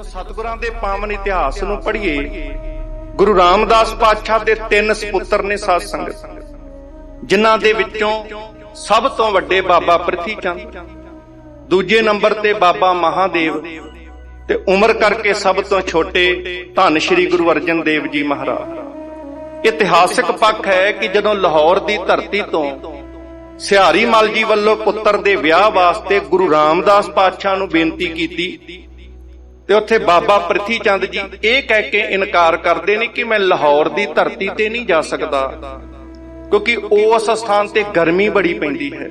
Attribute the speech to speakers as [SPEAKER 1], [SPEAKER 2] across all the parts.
[SPEAKER 1] ਜਦੋਂ ਸਤਿਗੁਰਾਂ ਦੇ ਪਾਵਨ ਇਤਿਹਾਸ ਨੂੰ ਪੜ੍ਹੀਏ, ਗੁਰੂ ਰਾਮਦਾਸ ਪਾਤਸ਼ਾਹ ਦੇ ਤਿੰਨ ਸੁਪੁੱਤਰ ਨੇ ਸਾਧ ਸੰਗਤ, ਜਿਨ੍ਹਾਂ ਦੇ ਵਿੱਚੋਂ ਸਭ ਤੋਂ ਵੱਡੇ ਬਾਬਾ ਪ੍ਰਿਥੀ ਚੰਦ, ਦੂਜੇ ਨੰਬਰ ਤੇ ਬਾਬਾ ਮਹਾਦੇਵ ਤੇ ਉਮਰ ਕਰਕੇ ਸਭ ਤੋਂ ਛੋਟੇ ਧੰਨ ਸ਼੍ਰੀ ਗੁਰੂ ਅਰਜਨ ਦੇਵ ਜੀ ਮਹਾਰਾਜ। ਇਤਿਹਾਸਿਕ ਪੱਖ ਹੈ ਕਿ ਜਦੋਂ ਲਾਹੌਰ ਦੀ ਧਰਤੀ ਤੋਂ ਸਿਹਾਰੀ ਮਲ ਜੀ ਵੱਲੋਂ ਪੁੱਤਰ ਦੇ ਵਿਆਹ ਵਾਸਤੇ ਗੁਰੂ ਰਾਮਦਾਸ ਪਾਤਸ਼ਾਹ ਨੂੰ ਬੇਨਤੀ ਕੀਤੀ ਤੇ ਉੱਥੇ ਬਾਬਾ ਪ੍ਰਿਥੀ ਚੰਦ ਜੀ ਇਹ ਕਹਿ ਕੇ ਇਨਕਾਰ ਕਰਦੇ ਨੇ ਕਿ ਮੈਂ ਲਾਹੌਰ ਦੀ ਧਰਤੀ ਤੇ ਨਹੀਂ ਜਾ ਸਕਦਾ, ਕਿਉਂਕਿ ਉਸ ਸਥਾਨ ਤੇ ਗਰਮੀ ਬੜੀ ਪੈਂਦੀ ਹੈ।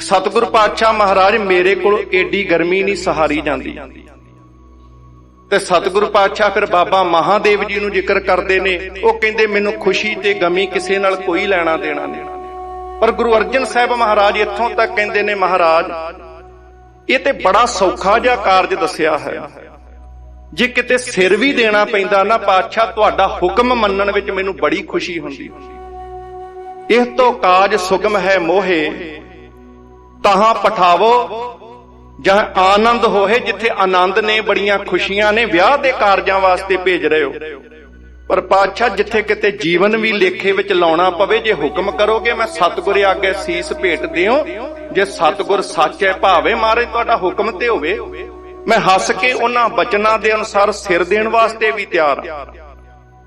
[SPEAKER 1] ਸਤਿਗੁਰ ਪਾਤਸ਼ਾਹ ਮਹਾਰਾਜ ਮੇਰੇ ਕੋਲ ਏਡੀ ਗਰਮੀ ਨਹੀਂ ਸਹਾਰੀ ਜਾਂਦੀ। ਤੇ ਸਤਿਗੁਰ ਪਾਤਸ਼ਾਹ ਫਿਰ ਬਾਬਾ ਮਹਾਦੇਵ ਜੀ ਨੂੰ ਜ਼ਿਕਰ ਕਰਦੇ ਨੇ, ਉਹ ਕਹਿੰਦੇ ਮੈਨੂੰ ਖੁਸ਼ੀ ਤੇ ਗਮੀ ਕਿਸੇ ਨਾਲ ਕੋਈ ਲੈਣਾ ਦੇਣਾ ਨਹੀਂ। ਪਰ ਗੁਰੂ ਅਰਜਨ ਸਾਹਿਬ ਮਹਾਰਾਜ ਇੱਥੋਂ ਤੱਕ ਕਹਿੰਦੇ ਨੇ, ਮਹਾਰਾਜ ਇਹ ਤੇ ਬੜਾ ਸੌਖਾ ਜਿਹਾ ਕਾਰਜ ਦੱਸਿਆ ਹੈ। ਜੇ ਕਿਤੇ ਸਿਰ ਵੀ ਦੇਣਾ ਪੈਂਦਾ ਨਾ ਪਾਤਸ਼ਾਹ, ਤੁਹਾਡਾ ਹੁਕਮ ਮੰਨਣ ਵਿੱਚ ਮੈਨੂੰ ਬੜੀ ਖੁਸ਼ੀ ਹੁੰਦੀ। ਇਹ ਤੋਂ ਕਾਜ ਸੁਗਮ ਹੈ ਮੋਹੇ, ਤਹਾਂ ਪਠਾਵੋ, ਜਾਂ ਆਨੰਦ ਹੋਏ ਜਿੱਥੇ ਆਨੰਦ ਨੇ ਬੜੀਆਂ ਖੁਸ਼ੀਆਂ ਨੇ, ਵਿਆਹ ਦੇ ਕਾਰਜਾਂ ਵਾਸਤੇ ਭੇਜ ਰਹੇ ਹੋ। ਪਰ ਪਾਤਸ਼ਾਹ ਜਿੱਥੇ ਕਿਤੇ ਜੀਵਨ ਵੀ ਲੇਖੇ ਵਿੱਚ ਲਾਉਣਾ ਪਵੇ, ਜੇ ਹੁਕਮ ਕਰੋਗੇ, ਮੈਂ ਸਤਿਗੁਰ ਆਗੇ ਸੀਸ ਭੇਟ ਦਿਓ। ਜੇ ਸਤਿਗੁਰ ਸੱਚ ਹੈ, ਭਾਵੇ ਮਾਰੇ, ਤੁਹਾਡਾ ਹੁਕਮ ਤੇ ਹੋਵੇ। ਮੈਂ ਹੱਸ ਕੇ ਉਹਨਾਂ ਬਚਨਾਂ ਦੇ ਅਨੁਸਾਰ ਸਿਰ ਦੇਣ ਵਾਸਤੇ ਵੀ ਤਿਆਰ ਹਾਂ।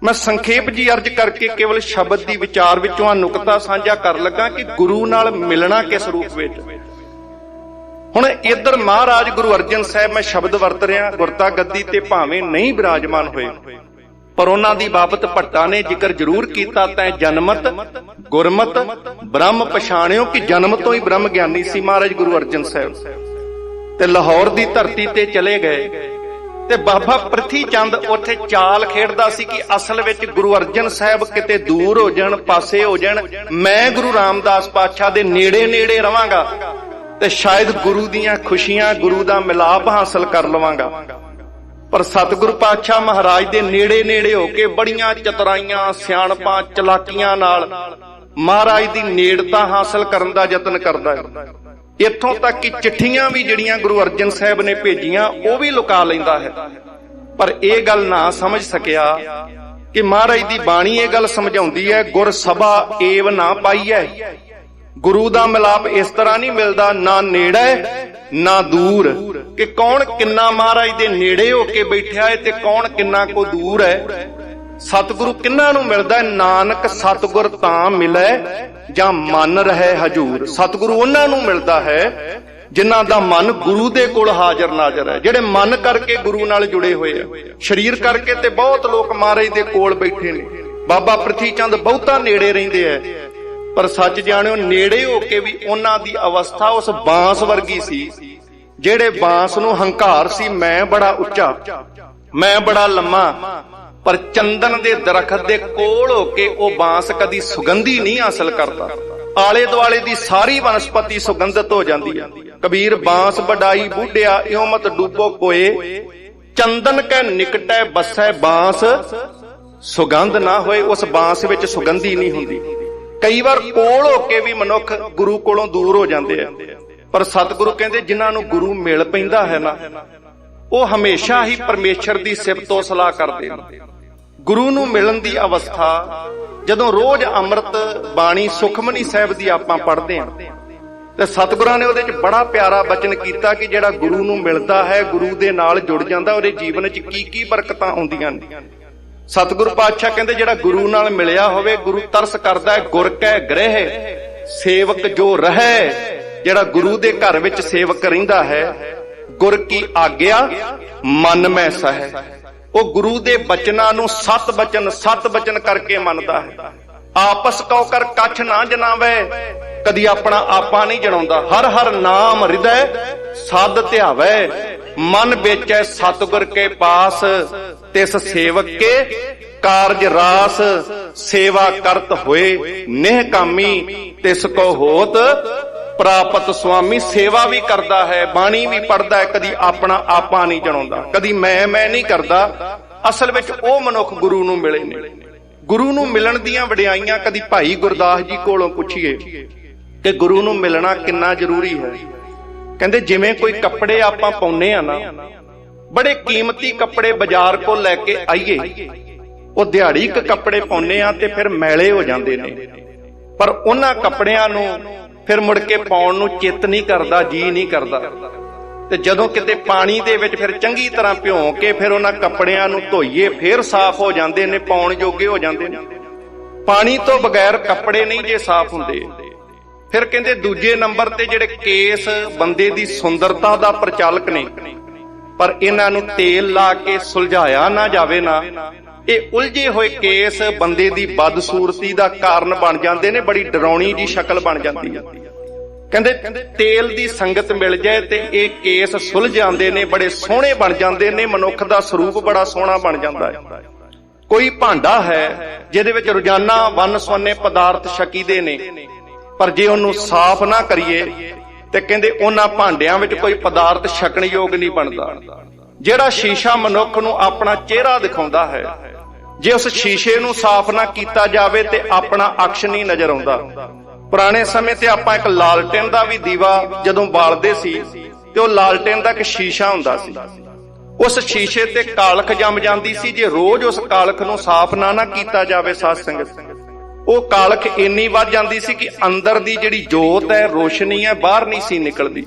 [SPEAKER 1] ਮੈਂ ਸੰਖੇਪ ਜੀ ਅਰਜ ਕਰਕੇ ਕੇਵਲ ਸ਼ਬਦ ਦੀ ਵਿਚਾਰ ਵਿੱਚੋਂ ਆ ਨੁਕਤਾ ਸਾਂਝਾ ਕਰ ਲੱਗਾ ਕਿ ਗੁਰੂ ਨਾਲ ਮਿਲਣਾ ਕਿਸ ਰੂਪ ਵਿੱਚ? ਹੁਣ ਇੱਧਰ ਮਹਾਰਾਜ ਗੁਰੂ ਅਰਜਨ ਸਾਹਿਬ, ਮੈਂ ਸ਼ਬਦ ਵਰਤ ਰਿਹਾ, ਗੁਰਤਾ ਗੱਦੀ ਤੇ ਭਾਵੇਂ ਨਹੀਂ ਬਿਰਾਜਮਾਨ ਹੋਏ। ਪਰ ਉਹਨਾਂ ਦੀ ਬਾਬਤ ਭੱਟਾ ਨੇ ਜ਼ਿਕਰ ਜ਼ਰੂਰ ਕੀਤਾ ਤੈ ਜਨਮਤ, ਗੁਰਮਤ, ਬ੍ਰਹਮ ਪਛਾਣਿਓ ਕਿ ਜਨਮ ਤੋਂ ਹੀ ਬ੍ਰਹਮ ਗਿਆਨੀ ਸੀ ਮਹਾਰਾਜ ਗੁਰੂ ਅਰਜਨ ਸਾਹਿਬ। ਤੇ ਲਾਹੌਰ ਦੀ ਧਰਤੀ ਤੇ ਚਲੇ ਗਏ। ਤੇ ਬਾਬਾ ਪ੍ਰਿਥੀ ਚੰਦ ਉੱਥੇ ਚਾਲ ਖੇਡਦਾ ਸੀ ਕਿ ਅਸਲ ਵਿੱਚ ਗੁਰੂ ਅਰਜਨ ਸਾਹਿਬ ਕਿਤੇ ਦੂਰ ਹੋ ਜਾਣ, ਪਾਸੇ ਹੋ ਜਾਣ, ਮੈਂ ਗੁਰੂ ਰਾਮਦਾਸ ਪਾਤਸ਼ਾਹ ਦੇ ਨੇੜੇ ਨੇੜੇ ਰਵਾਂਗਾ ਤੇ ਸ਼ਾਇਦ ਗੁਰੂ ਦੀਆਂ ਖੁਸ਼ੀਆਂ, ਗੁਰੂ ਦਾ ਮਿਲਾਪ ਹਾਸਲ ਕਰ ਲਵਾਂਗਾ। ਪਰ ਸਤਿਗੁਰੂ ਪਾਤਸ਼ਾਹ ਮਹਾਰਾਜ ਦੇ ਨੇੜੇ ਨੇੜੇ ਹੋ ਕੇ ਬੜੀਆਂ ਚਤਰਾਈਆਂ, ਸਿਆਣਪਾਂ, ਚਲਾਕੀਆਂ ਨਾਲ ਮਹਾਰਾਜ ਦੀ ਨੇੜਤਾ ਹਾਸਲ ਕਰਨ ਦਾ ਯਤਨ ਕਰਦਾ ਹੈ। ਇੱਥੋਂ ਤੱਕ ਕਿ ਚਿੱਠੀਆਂ ਵੀ ਜਿਹੜੀਆਂ ਗੁਰੂ ਅਰਜਨ ਸਾਹਿਬ ਨੇ ਭੇਜੀਆਂ, ਉਹ ਵੀ ਲੁਕਾ ਲੈਂਦਾ ਹੈ। ਪਰ ਇਹ ਗੱਲ ਨਾ ਸਮਝ ਸਕਿਆ ਕਿ ਮਹਾਰਾਜ ਦੀ ਬਾਣੀ ਇਹ ਗੱਲ ਸਮਝਾਉਂਦੀ ਹੈ, ਗੁਰ ਸਭਾ ਏਵ ਨਾ ਪਾਈਐ। ਗੁਰੂ ਦਾ ਮਿਲਾਪ ਇਸ ਤਰ੍ਹਾਂ ਨਹੀਂ ਮਿਲਦਾ, ਨਾ ਨੇੜੇ ਨਾ ਦੂਰ। ਕਿ ਕੌਣ ਕਿੰਨਾ ਮਹਾਰਾਜ ਦੇ ਨੇੜੇ ਹੋ ਕੇ ਬੈਠਿਆ ਹੈ ਤੇ ਕੌਣ ਕਿੰਨਾ ਕੋ ਦੂਰ ਹੈ। ਸਤਿਗੁਰੂ ਕਿੰਨਾਂ ਨੂੰ ਮਿਲਦਾ ਨਾਨਕ ਸਤਿਗੁਰ ਤਾਂ ਮਿਲੈ ਜਾਂ ਮਨ ਰਹੇ ਹਜੂਰ। ਸਤਿਗੁਰੂ ਉਹਨਾਂ ਨੂੰ ਮਿਲਦਾ ਹੈ ਜਿਨ੍ਹਾਂ ਦਾ ਮਨ ਗੁਰੂ ਦੇ ਕੋਲ ਹਾਜ਼ਰ ਨਾਜ਼ਰ ਹੈ, ਜਿਹੜੇ ਮਨ ਕਰਕੇ ਗੁਰੂ ਨਾਲ ਜੁੜੇ ਹੋਏ ਆ। ਸਰੀਰ ਕਰਕੇ ਤੇ ਬਹੁਤ ਲੋਕ ਮਹਾਰਾਜ ਦੇ ਕੋਲ ਬੈਠੇ ਨੇ। ਬਾਬਾ ਪ੍ਰਿਥੀ ਚੰਦ ਬਹੁਤਾ ਨੇੜੇ ਰਹਿੰਦੇ ਐ ਪਰ ਸੱਚ ਜਾਣਿਓ, ਨੇੜੇ ਹੋ ਕੇ ਵੀ ਉਹਨਾਂ ਦੀ ਅਵਸਥਾ ਉਸ ਬਾਂਸ ਵਰਗੀ ਸੀ। ਜਿਹੜੇ ਬਾਂਸ ਨੂੰ ਹੰਕਾਰ ਸੀ, ਮੈਂ ਬੜਾ ਉੱਚਾ, ਮੈਂ ਬੜਾ ਲੰਮਾ, ਪਰ ਚੰਦਨ ਦੇ ਦਰਖਤ ਦੇ ਕੋਲ ਹੋ ਕੇ ਉਹ ਬਾਂਸ ਕਦੀ ਸੁਗੰਧੀ ਨਹੀਂ ਹਾਸਲ ਕਰਦਾ। ਆਲੇ ਦੁਆਲੇ ਦੀ ਸਾਰੀ ਵਨਸਪਤੀ ਸੁਗੰਧਿਤ ਹੋ ਜਾਂਦੀ ਹੈ ਕਬੀਰ ਬਾਂਸ ਵਡਾਈ ਬੁੱਢਿਆ, ਇਉ ਮਤ ਡੂਬੋ ਕੋਏ, ਚੰਦਨ ਕੈ ਨਿਕਟੈ ਬਸੈ ਬਾਂਸ, ਸੁਗੰਧ ਨਾ ਹੋਏ ਉਸ ਬਾਂਸ ਵਿੱਚ ਸੁਗੰਧੀ ਨਹੀਂ ਹੁੰਦੀ। ਕਈ ਵਾਰ ਕੋਲ ਹੋ ਕੇ ਵੀ ਮਨੁੱਖ ਗੁਰੂ ਕੋਲੋਂ ਦੂਰ ਹੋ ਜਾਂਦੇ ਆ। ਪਰ ਸਤਿਗੁਰੂ ਕਹਿੰਦੇ ਜਿਨ੍ਹਾਂ ਨੂੰ ਗੁਰੂ ਮਿਲ ਪੈਂਦਾ ਹੈ ਨਾ, ਉਹ ਹਮੇਸ਼ਾ ਹੀ ਪਰਮੇਸ਼ਰ ਦੀ ਸਿਫਤੋ ਸਲਾਹ ਕਰਦੇ ਨੇ। ਗੁਰੂ ਨੂੰ ਮਿਲਣ ਦੀ ਅਵਸਥਾ, ਜਦੋਂ ਰੋਜ਼ ਅੰਮ੍ਰਿਤ, ਬਾਣੀ, ਸੁਖਮਨੀ ਸਾਹਿਬ ਦੀ ਆਪਾਂ ਪੜ੍ਹਦੇ ਹਾਂ, ਤੇ ਸਤਿਗੁਰਾਂ ਨੇ ਉਹਦੇ 'ਚ ਬੜਾ ਪਿਆਰਾ ਬਚਨ ਕੀਤਾ ਕਿ ਜਿਹੜਾ ਗੁਰੂ ਨੂੰ ਮਿਲਦਾ ਹੈ, ਗੁਰੂ ਦੇ ਨਾਲ ਜੁੜ ਜਾਂਦਾ, ਉਹਦੇ ਜੀਵਨ 'ਚ ਕੀ ਕੀ ਬਰਕਤਾਂ ਆਉਂਦੀਆਂ ਨੇ। ਸਤਿਗੁਰੂ ਪਾਤਸ਼ਾਹ ਕਹਿੰਦੇ ਜਿਹੜਾ ਗੁਰੂ ਨਾਲ ਮਿਲਿਆ ਹੋਵੇ, ਗੁਰੂ ਤਰਸ ਕਰਦਾ ਹੈ, ਗੁਰ ਕੈ ਗ੍ਰਹਿ, ਸੇਵਕ ਜੋ ਰਹੈ ਜਿਹੜਾ ਗੁਰੂ ਦੇ ਘਰ ਵਿੱਚ ਸੇਵਕ ਰਹਿੰਦਾ ਹੈ, ਗੁਰ ਕੀ ਆਗਿਆ ਮਨ ਮੈਂ ਸਹਿ ਉਹ ਗੁਰੂ ਦੇ ਬਚਨਾਂ ਨੂੰ ਸਤ ਬਚਨ ਸਤ ਬਚਨ ਕਰਕੇ ਮੰਨਦਾ ਹੈ। ਆਪਸ ਕਉ ਕਰ ਕੱਛ ਨਾ ਜਨਾਵੇ, ਕਦੀ ਆਪਣਾ ਆਪਾ ਨਹੀਂ ਜਣਾਉਂਦਾ। ਹਰ ਹਰ ਨਾਮ ਹਿਰਦੈ ਸਦ ਧਿਆਵੇ, ਮਨ ਵੇਚੈ ਸਤਿਗੁਰ ਕੇ ਪਾਸ, ਤਿਸ ਸੇਵਕ ਕੇ ਕਾਰਜ ਰਾਸ, ਸੇਵਾ ਕਰਤ ਹੋਏ, ਨਿਹ ਕਾਮੀ ਤਿਸ ਕੋ ਹੋਤ ਪ੍ਰਾਪਤ ਸੁਆਮੀ ਸੇਵਾ ਵੀ ਕਰਦਾ ਹੈ, ਬਾਣੀ ਵੀ ਪੜਦਾ ਹੈ, ਕਦੀ ਆਪਣਾ ਆਪਾ ਨਹੀਂ ਜਣਾਉਂਦਾ, ਕਦੀ ਮੈਂ ਮੈਂ ਨਹੀਂ ਕਰਦਾ। ਅਸਲ ਵਿੱਚ ਉਹ ਮਨੁੱਖ ਗੁਰੂ ਨੂੰ ਮਿਲੇ ਨੇ। ਗੁਰੂ ਨੂੰ ਮਿਲਣ ਦੀਆਂ ਵਡਿਆਈਆਂ ਕਦੀ ਭਾਈ ਗੁਰਦਾਸ ਜੀ ਕੋਲੋਂ ਪੁੱਛੀਏ ਕਿ ਗੁਰੂ ਨੂੰ ਮਿਲਣਾ ਕਿੰਨਾ ਜ਼ਰੂਰੀ ਹੈ। ਕਹਿੰਦੇ, ਜਿਵੇਂ ਕੋਈ ਕੱਪੜੇ ਆਪਾਂ ਪਾਉਨੇ ਆ ਨਾ, ਬੜੇ ਕੀਮਤੀ ਕੱਪੜੇ ਬਾਜ਼ਾਰ ਕੋਲ ਲੈ ਕੇ ਆਈਏ, ਉਹ ਦਿਹਾੜੀ ਕ ਕੱਪੜੇ ਪਾਉਨੇ ਆ ਤੇ ਫਿਰ ਮੈਲੇ ਹੋ ਜਾਂਦੇ ਨੇ। ਪਰ ਉਹਨਾਂ ਕੱਪੜਿਆਂ ਨੂੰ ਫਿਰ ਮੁੜ ਕੇ ਪਾਉਣ ਨੂੰ ਚਿੱਤ ਨਹੀਂ ਕਰਦਾ, ਜੀ ਨਹੀਂ ਕਰਦਾ। ਤੇ ਜਦੋਂ ਕਿਤੇ ਪਾਣੀ ਦੇ ਵਿੱਚ ਫਿਰ ਚੰਗੀ ਤਰ੍ਹਾਂ ਭਿਉਂ ਕੇ ਫਿਰ ਉਹਨਾਂ ਕੱਪੜਿਆਂ ਨੂੰ ਧੋਈਏ, ਫਿਰ ਸਾਫ਼ ਹੋ ਜਾਂਦੇ ਨੇ, ਪਾਉਣ ਜੋਗੇ ਹੋ ਜਾਂਦੇ ਨੇ। ਪਾਣੀ ਤੋਂ ਬਗੈਰ ਕੱਪੜੇ ਨਹੀਂ ਜੇ ਸਾਫ਼ ਹੁੰਦੇ। ਫਿਰ ਕਹਿੰਦੇ ਦੂਜੇ ਨੰਬਰ ਤੇ ਜਿਹੜੇ ਕੇਸ ਬੰਦੇ ਦੀ ਸੁੰਦਰਤਾ ਦਾ ਪ੍ਰਚਾਲਕ ਨੇ, ਪਰ ਇਹਨਾਂ ਨੂੰ ਤੇਲ ਲਾ ਕੇ ਸੁਲਝਾਇਆ ਨਾ ਜਾਵੇ ਨਾ। ਇਹ ਉਲਝੇ ਹੋਏ ਕੇਸ ਬੰਦੇ ਦੀ ਬਦਸੂਰਤੀ ਦਾ ਕਾਰਨ ਬਣ ਜਾਂਦੇ ਨੇ, ਬੜੀ ਡਰਾਉਣੀ ਜੀ ਸ਼ਕਲ ਬਣ ਜਾਂਦੀ ਹੈ। ਕਹਿੰਦੇ ਤੇਲ ਦੀ ਸੰਗਤ ਮਿਲ ਜਾਏ ਤੇ ਇਹ ਕੇਸ ਸੁਲਝ ਜਾਂਦੇ ਨੇ, ਬੜੇ ਸੋਹਣੇ ਬਣ ਜਾਂਦੇ ਨੇ, ਮਨੁੱਖ ਦਾ ਸਰੂਪ ਬੜਾ ਸੋਹਣਾ ਬਣ ਜਾਂਦਾ ਹੈ। ਕੋਈ ਭਾਂਡਾ ਹੈ ਜਿਹਦੇ ਵਿੱਚ ਰੋਜ਼ਾਨਾ ਵੰਨ ਸਵੰਨੇ ਪਦਾਰਥ ਛਕੀਦੇ ਨੇ, ਪਰ ਜੇ ਉਹਨੂੰ ਸਾਫ਼ ਨਾ ਕਰੀਏ ਤੇ ਕਹਿੰਦੇ ਉਹਨਾਂ ਭਾਂਡਿਆਂ ਵਿੱਚ ਕੋਈ ਪਦਾਰਥ ਛਕਣ ਯੋਗ ਨਹੀਂ ਬਣਦਾ। ਜਿਹੜਾ ਸ਼ੀਸ਼ਾ ਮਨੁੱਖ ਨੂੰ ਆਪਣਾ ਚਿਹਰਾ ਦਿਖਾਉਂਦਾ ਹੈ ਜੇ ਉਸ ਸ਼ੀਸ਼ੇ ਨੂੰ ਸਾਫ਼ ਨਾ ਕੀਤਾ ਜਾਵੇ ਤੇ ਆਪਣਾ ਅਕਸ਼ ਨਹੀਂ ਨਜ਼ਰ ਆਉਂਦਾ। ਪੁਰਾਣੇ ਸਮੇਂ ਤੇ ਆਪਾਂ ਇੱਕ ਲਾਲਟੇਨ ਦਾ ਵੀ ਦੀਵਾ ਜਦੋਂ ਬਾਲਦੇ ਸੀ, ਤੇ ਉਹ ਲਾਲਟੇਨ ਦਾ ਇੱਕ ਸ਼ੀਸ਼ਾ ਹੁੰਦਾ ਸੀ। ਉਸ ਸ਼ੀਸ਼ੇ ਤੇ ਕਾਲਖ ਜੰਮ ਜਾਂਦੀ ਸੀ, ਜੇ ਰੋਜ਼ ਉਸ ਕਾਲਖ ਨੂੰ ਸਾਫ਼ ਨਾ ਨਾ ਕੀਤਾ ਜਾਵੇ ਸਾਧ ਸੰਗਤ ਉਹ ਕਾਲਖ ਇੰਨੀ ਵੱਧ ਜਾਂਦੀ ਸੀ ਕਿ ਅੰਦਰ ਦੀ ਜਿਹੜੀ ਜੋਤ ਹੈ, ਰੋਸ਼ਨੀ ਹੈ, ਬਾਹਰ ਨਹੀਂ ਸੀ ਨਿਕਲਦੀ।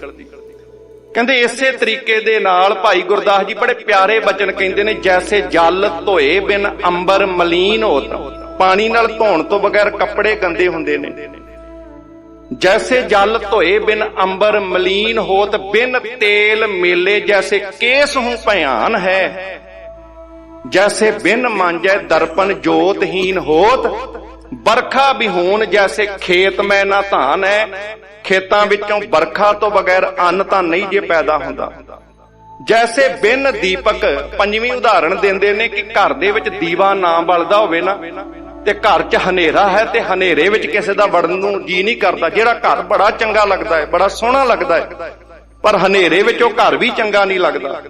[SPEAKER 1] ਕਹਿੰਦੇ ਇਸੇ ਤਰੀਕੇ ਦੇ ਨਾਲ ਭਾਈ ਗੁਰਦਾਸ ਜੀ ਬੜੇ ਪਿਆਰੇ ਬਚਨ ਕਹਿੰਦੇ ਨੇ, ਜੈਸੇ ਜਲ ਧੋਏ ਬਿਨ ਅੰਬਰ ਮਲੀਨ ਹੋਤ, ਪਾਣੀ ਨਾਲ ਧੋਣ ਤੋਂ ਬਗੈਰ ਕੱਪੜੇ ਗੰਦੇ ਹੁੰਦੇ ਨੇ। ਜੈਸੇ ਜਲ ਧੋਏ ਬਿਨ ਅੰਬਰ ਮਲੀਨ ਹੋਤ, ਬਿਨ ਤੇਲ ਮੇਲੇ ਜੈਸੇ ਕੇਸ ਹੂੰ ਭਿਆਨ ਹੈ। ਜੈਸੇ ਬਿਨ ਮਾਂਜੈ ਦਰਪਨ ਜੋਤਹੀਨ ਹੋਤ ਬਰਖਾ ਬਿਹੂਨ ਜੈਸੇ ਖੇਤ ਮੈਂ ਨਾ ਧਾਨ ਹੈ। ਖੇਤਾਂ ਵਿੱਚੋਂ ਬਰਖਾ ਤੋਂ ਬਗੈਰ ਅੰਨ ਤਾਂ ਨਹੀਂ ਜੇ ਪੈਦਾ ਹੁੰਦਾ। ਜੈਸੇ ਬਿਨ ਦੀਪਕ ਪੰਜਵੀਂ ਉਦਾਹਰਣ ਦਿੰਦੇ ਨੇ ਕਿ ਘਰ ਦੇ ਵਿੱਚ ਦੀਵਾ ਨਾ ਬਲਦਾ ਹੋਵੇ ਨਾ, ਤੇ ਘਰ 'ਚ ਹਨੇਰਾ ਹੈ ਤੇ ਹਨੇਰੇ ਵਿੱਚ ਕਿਸੇ ਦਾ ਵੜਨ ਨੂੰ ਜੀ ਨਹੀਂ ਕਰਦਾ, ਜਿਹੜਾ ਘਰ ਬੜਾ ਚੰਗਾ ਲੱਗਦਾ ਹੈ, ਬੜਾ ਸੋਹਣਾ ਲੱਗਦਾ ਹੈ, ਪਰ ਹਨੇਰੇ ਵਿੱਚ ਉਹ ਘਰ ਵੀ ਚੰਗਾ ਨਹੀਂ ਲੱਗਦਾ।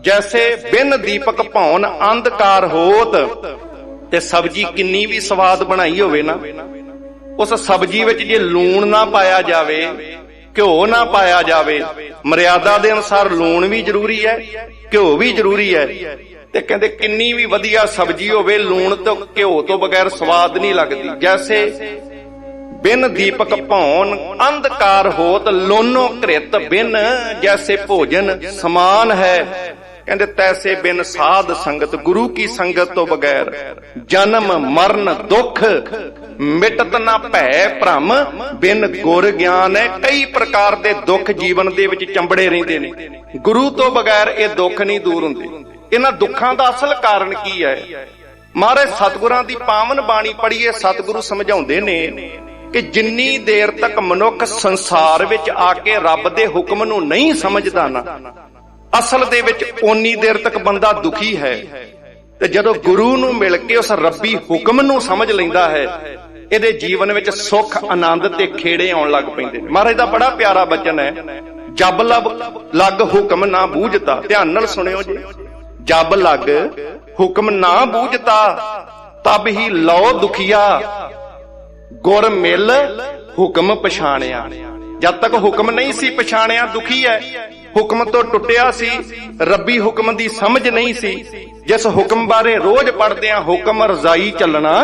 [SPEAKER 1] ਜੈਸੇ ਬਿਨ ਦੀਪਕ ਭੌਣ ਅੰਧਕਾਰ ਹੋਤ, ਤੇ ਸਬਜੀ ਕਿੰਨੀ ਵੀ ਸਵਾਦ ਬਣਾਈ ਹੋਵੇ ਨਾ ਉਸ ਸਬਜੀ ਵਿੱਚ ਜੇ ਲੂਣ ਨਾ ਪਾਇਆ ਜਾਵੇ, ਘਿਓ ਨਾ ਪਾਇਆ ਜਾਵੇ, ਮਰਿਆਦਾ ਦੇ ਅਨੁਸਾਰ ਲੂਣ ਵੀ ਜ਼ਰੂਰੀ ਹੈ, ਘਿਓ ਵੀ ਜ਼ਰੂਰੀ ਹੈ। ਤੇ ਕਹਿੰਦੇ ਕਿੰਨੀ ਵੀ ਵਧੀਆ ਸਬਜੀ ਹੋਵੇ, ਲੂਣ ਤੋਂ ਘਿਓ ਤੋਂ ਬਗੈਰ ਸਵਾਦ ਨਹੀਂ ਲੱਗਦੀ। ਜੈਸੇ ਬਿਨ ਦੀਪਕ ਭੌਣ, ਅੰਧਕਾਰ ਹੋਤ ਲੋਨੋ ਕ੍ਰਿਤ ਬਿਨ, ਜੈਸੇ ਭੋਜਨ ਸਮਾਨ ਹੈ। ਕਹਿੰਦੇ ਤੈਸੇ ਬਿਨ ਸਾਧ ਸੰਗਤ, ਗੁਰੂ ਕੀ ਸੰਗਤ ਤੋਂ ਬਗੈਰ ਜਨਮ ਮਰਨ ਦੁੱਖ। ਮਿਟਤ ਨਾ ਭੈ ਭ੍ਰਮ, ਬਿਨ ਗੁਰ ਗਿਆਨ ਹੈ। ਕਈ ਪ੍ਰਕਾਰ ਦੇ ਦੁੱਖ ਜੀਵਨ ਦੇ ਵਿੱਚ ਚੰਬੜੇ ਰਹਿੰਦੇ ਨੇ। ਗੁਰੂ ਤੋਂ ਬਗੈਰ ਇਹ ਦੁੱਖ ਨਹੀਂ ਦੂਰ ਹੁੰਦੇ। ਇਹਨਾਂ ਦੁੱਖਾਂ ਦਾ ਅਸਲ ਕਾਰਨ ਕੀ ਹੈ? ਮਹਾਰਾਜ, ਸਤਿਗੁਰਾਂ ਦੀ ਪਾਵਨ ਬਾਣੀ ਪੜ੍ਹੀਏ ਸਤਿਗੁਰੂ ਸਮਝਾਉਂਦੇ ਨੇ ਕਿ ਜਿੰਨੀ ਦੇਰ ਤੱਕ ਮਨੁੱਖ ਸੰਸਾਰ ਵਿੱਚ ਆ ਕੇ ਰੱਬ ਦੇ ਹੁਕਮ ਨੂੰ ਨਹੀਂ ਸਮਝਦਾ ਨਾ, ਅਸਲ ਦੇ ਵਿੱਚ ਓਨੀ ਦੇਰ ਤੱਕ ਬੰਦਾ ਦੁਖੀ ਹੈ। ਤੇ ਜਦੋਂ ਗੁਰੂ ਨੂੰ ਮਿਲ ਕੇ ਉਸ ਰੱਬੀ ਹੁਕਮ ਨੂੰ ਸਮਝ ਲੈਂਦਾ ਹੈ ਇਹਦੇ ਜੀਵਨ ਵਿੱਚ ਸੁੱਖ, ਆਨੰਦ ਤੇ ਖੇੜੇ ਆਉਣ ਲੱਗ ਪੈਂਦੇ ਨੇ। ਮਹਾਰਾਜ ਦਾ ਬੜਾ ਪਿਆਰਾ ਬਚਨ ਹੈ, ਜਬ ਲਬ ਲੱਗ ਹੁਕਮ ਨਾ ਬੂਝਤਾ। ਧਿਆਨ ਨਾਲ ਸੁਣਿਓ ਜੀ। ਜਬ ਲੱਗ ਹੁਕਮ ਨਾ ਬੂਝਤਾ, ਤਬ ਹੀ ਲਓ ਦੁਖੀਆ। ਗੁਰ ਮਿਲ ਹੁਕਮ ਪਛਾਣਿਆ। ਜਦ ਤੱਕ ਹੁਕਮ ਨਹੀਂ ਸੀ ਪਛਾਣਿਆ, ਦੁਖੀ ਹੈ। ਹੁਕਮ ਤੋਂ ਟੁੱਟਿਆ ਸੀ। ਰੱਬੀ ਹੁਕਮ ਦੀ ਸਮਝ ਨਹੀਂ ਸੀ। ਜਿਸ ਹੁਕਮ ਬਾਰੇ ਰੋਜ਼ ਪੜ੍ਹਦੇ ਆ ਹੁਕਮ ਰਜ਼ਾਈ ਚੱਲਣਾ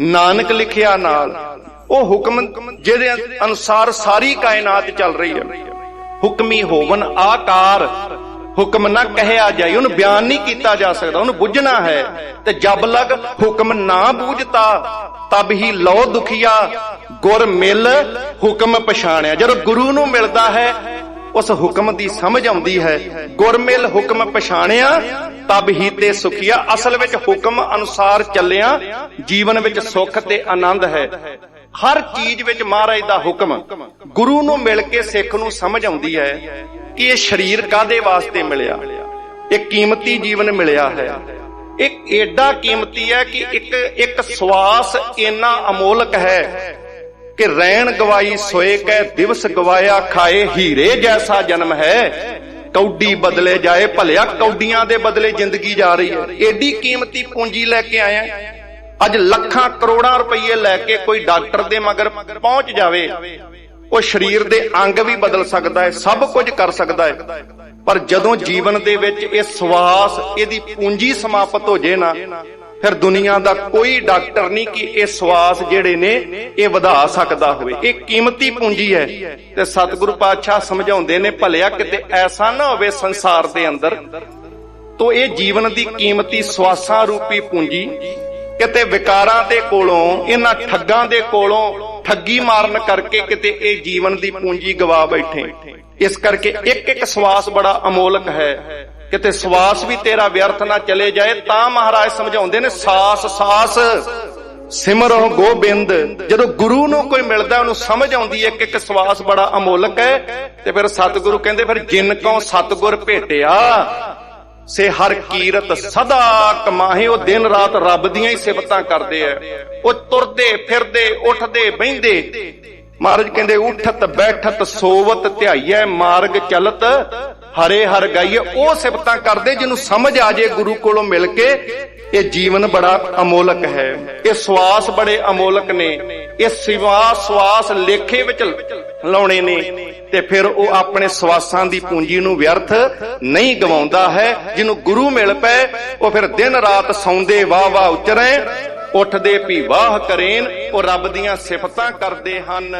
[SPEAKER 1] ਨਾਨਕ ਲਿਖਿਆ ਨਾਲ, ਉਹ ਹੁਕਮ ਜਿਹਦੇ ਅਨੁਸਾਰ ਸਾਰੀ ਕਾਇਨਾਤ ਚੱਲ ਰਹੀ ਹੈ। ਹੁਕਮੀ ਹੋਵਨ ਆਕਾਰ, ਹੁਕਮ ਨਾ ਕਹਿਆ ਜਾਏ, ਉਹਨੂੰ ਬਿਆਨ ਨਹੀਂ ਕੀਤਾ ਜਾ ਸਕਦਾ, ਉਹਨੂੰ ਬੁੱਝਣਾ ਹੈ। ਤੇ ਜਬ ਲਗ ਹੁਕਮ ਨਾ ਬੂਝਤਾ, ਤਬ ਹੀ ਲੋ ਦੁਖੀਆ, ਗੁਰ ਮਿਲ ਹੁਕਮ ਪਛਾਣਿਆ। ਜਦੋਂ ਗੁਰੂ ਨੂੰ ਮਿਲਦਾ ਹੈ, ਉਸ ਹੁਕਮ ਦੀ ਸਮਝ ਆਉਂਦੀ ਹੈ ਗੁਰਮਿਲ ਹੁਕਮ ਪਛਾਣਿਆ ਤਬ ਹੀ ਤੇ ਸੁਖੀਆ ਅਸਲ ਵਿੱਚ ਹੁਕਮ ਅਨੁਸਾਰ ਚੱਲਿਆ, ਜੀਵਨ ਵਿੱਚ ਸੁੱਖ ਤੇ ਆਨੰਦ ਹੈ। ਹਰ ਚੀਜ਼ ਵਿੱਚ ਮਹਾਰਾਜ ਦਾ ਹੁਕਮ, ਗੁਰੂ ਨੂੰ ਮਿਲ ਕੇ ਸਿੱਖ ਨੂੰ ਸਮਝ ਆਉਂਦੀ ਹੈ ਕਿ ਇਹ ਸਰੀਰ ਕਾਦੇ ਵਾਸਤੇ ਮਿਲਿਆ? ਇਹ ਕੀਮਤੀ ਜੀਵਨ ਮਿਲਿਆ ਹੈ। ਇਹ ਏਡਾ ਕੀਮਤੀ ਹੈ ਕਿ ਇੱਕ ਇੱਕ ਸਵਾਸ ਇੰਨਾ ਅਮੋਲਕ ਹੈ ਕਿ ਰਹਿਣ ਗਵਾਈ ਸੋਏ ਕੈ ਦਿਵਸ ਗਵਾਇਆ ਖਾਏ ਹੀਰੇ ਜੈਸਾ ਜਨਮ ਹੈ। ਕੌਡੀ ਬਦਲੇ ਜਾਏ, ਭਲਿਆ ਕੌਡੀਆਂ ਦੇ ਬਦਲੇ ਜ਼ਿੰਦਗੀ ਜਾ ਰਹੀ ਹੈ। ਏਡੀ ਕੀਮਤੀ ਪੂੰਜੀ ਲੈ ਕੇ ਆਇਆ ਅੱਜ ਲੱਖਾਂ ਕਰੋੜਾਂ ਰੁਪਏ ਲੈ ਕੇ ਕੋਈ ਡਾਕਟਰ ਦੇ ਮਗਰ ਪਹੁੰਚ ਜਾਵੇ, ਉਹ ਸਰੀਰ ਦੇ ਅੰਗ ਵੀ ਬਦਲ ਸਕਦਾ ਹੈ, ਸਭ ਕੁਝ ਕਰ ਸਕਦਾ ਹੈ। ਪਰ ਜਦੋਂ ਜੀਵਨ ਦੇ ਵਿੱਚ ਇਹ ਸਵਾਸ, ਇਹਦੀ ਪੂੰਜੀ ਸਮਾਪਤ ਹੋ ਜੇ ਨਾ ਫਿਰ ਦੁਨੀਆ ਦਾ ਕੋਈ ਡਾਕਟਰ ਨਹੀਂ ਕਿ ਇਹ ਸਵਾਸ ਜਿਹੜੇ ਨੇ, ਇਹ ਵਧਾ ਸਕਦਾ ਹੋਵੇ। ਇਹ ਕੀਮਤੀ ਪੂੰਜੀ ਹੈ ਤੇ ਸਤਿਗੁਰੂ ਪਾਤਸ਼ਾਹ ਸਮਝਾਉਂਦੇ ਨੇ, ਭਲਿਆ ਕਿਤੇ ਐਸਾ ਨਾ ਹੋਵੇ ਸੰਸਾਰ ਦੇ ਅੰਦਰ ਤੋ ਇਹ ਜੀਵਨ ਦੀ ਕੀਮਤੀ ਸਵਾਸਾਂ ਰੂਪੀ ਪੂੰਜੀ, ਕਿਤੇ ਵਿਕਾਰਾਂ ਦੇ ਕੋਲੋਂ, ਇਹਨਾਂ ਠੱਗਾਂ ਦੇ ਕੋਲੋਂ ਠੱਗੀ ਮਾਰਨ ਕਰਕੇ ਕਿਤੇ ਇਹ ਜੀਵਨ ਦੀ ਪੂੰਜੀ ਗਵਾ ਬੈਠੇ। ਇਸ ਕਰਕੇ ਇੱਕ ਇੱਕ ਸਵਾਸ ਬੜਾ ਅਮੋਲਕ ਹੈ। ਕਿਤੇ ਸਵਾਸ ਵੀ ਤੇਰਾ ਵਿਅਰਥ ਨਾ ਚਲੇ ਜਾਏ, ਤਾਂ ਮਹਾਰਾਜ ਸਮਝਾਉਂਦੇ ਨੇ, ਸਾਸ ਸਾਸ ਸਿਮਰੋ ਗੋਬਿੰਦ। ਜਦੋਂ ਗੁਰੂ ਨੂੰ ਕੋਈ ਮਿਲਦਾ, ਉਹਨੂੰ ਸਮਝ ਆਉਂਦੀ ਹੈ ਕਿ ਇੱਕ ਸਵਾਸ ਬੜਾ ਅਮੋਲਕ ਹੈ, ਤੇ ਫਿਰ ਸਤਿਗੁਰੂ ਕਹਿੰਦੇ, ਫਿਰ ਜਿਨ ਕਉ ਸਤਿਗੁਰ ਭੇਟਿਆ, ਸੇ ਹਰ ਕੀਰਤ ਸਦਾ ਕਮਾਹੇ। ਉਹ ਦਿਨ ਰਾਤ ਰੱਬ ਦੀਆਂ ਹੀ ਸਿਫਤਾਂ ਕਰਦੇ ਆ। ਉਹ ਤੁਰਦੇ, ਫਿਰਦੇ, ਉੱਠਦੇ, ਬਹਿੰਦੇ। ਮਹਾਰਾਜ ਕਹਿੰਦੇ, ਉਠਤ, ਬੈਠਤ, ਸੋਵਤ, ਧਿਆਈਐ, ਮਾਰਗ ਚਲਤ ਹਰੇ ਹਰ ਗਾਈਏ, ਉਹ ਸਿਫਤਾਂ ਕਰਦੇ ਜਿਹਨੂੰ ਸਮਝ ਆ ਜੇ ਗੁਰੂ ਕੋਲੋਂ ਮਿਲ ਕੇ। ਇਹ ਜੀਵਨ ਬੜਾ ਅਮੋਲਕ ਹੈ। ਇਹ ਸਵਾਸ ਬੜੇ ਅਮੋਲਕ ਨੇ। ਇਹ ਸਿਵਾ ਸਵਾਸ ਲੇਖੇ ਵਿੱਚ ਲਾਉਣੇ ਨੇ। ਤੇ ਫਿਰ ਉਹ ਆਪਣੇ ਸਵਾਸਾਂ ਦੀ ਪੂੰਜੀ ਨੂੰ ਵਿਅਰਥ ਨਹੀਂ ਗਵਾਉਂਦਾ ਹੈ। ਜਿਹਨੂੰ ਗੁਰੂ ਮਿਲ ਪਏ, ਉਹ ਫਿਰ ਦਿਨ ਰਾਤ ਸੌਂਦੇ, ਵਾਹ ਵਾਹ ਉਚਰੇ। ਉੱਠਦੇ ਵੀ ਵਾਹ ਕਰੇਨ, ਉਹ ਰੱਬ ਦੀਆਂ ਸਿਫਤਾਂ ਕਰਦੇ ਹਨ।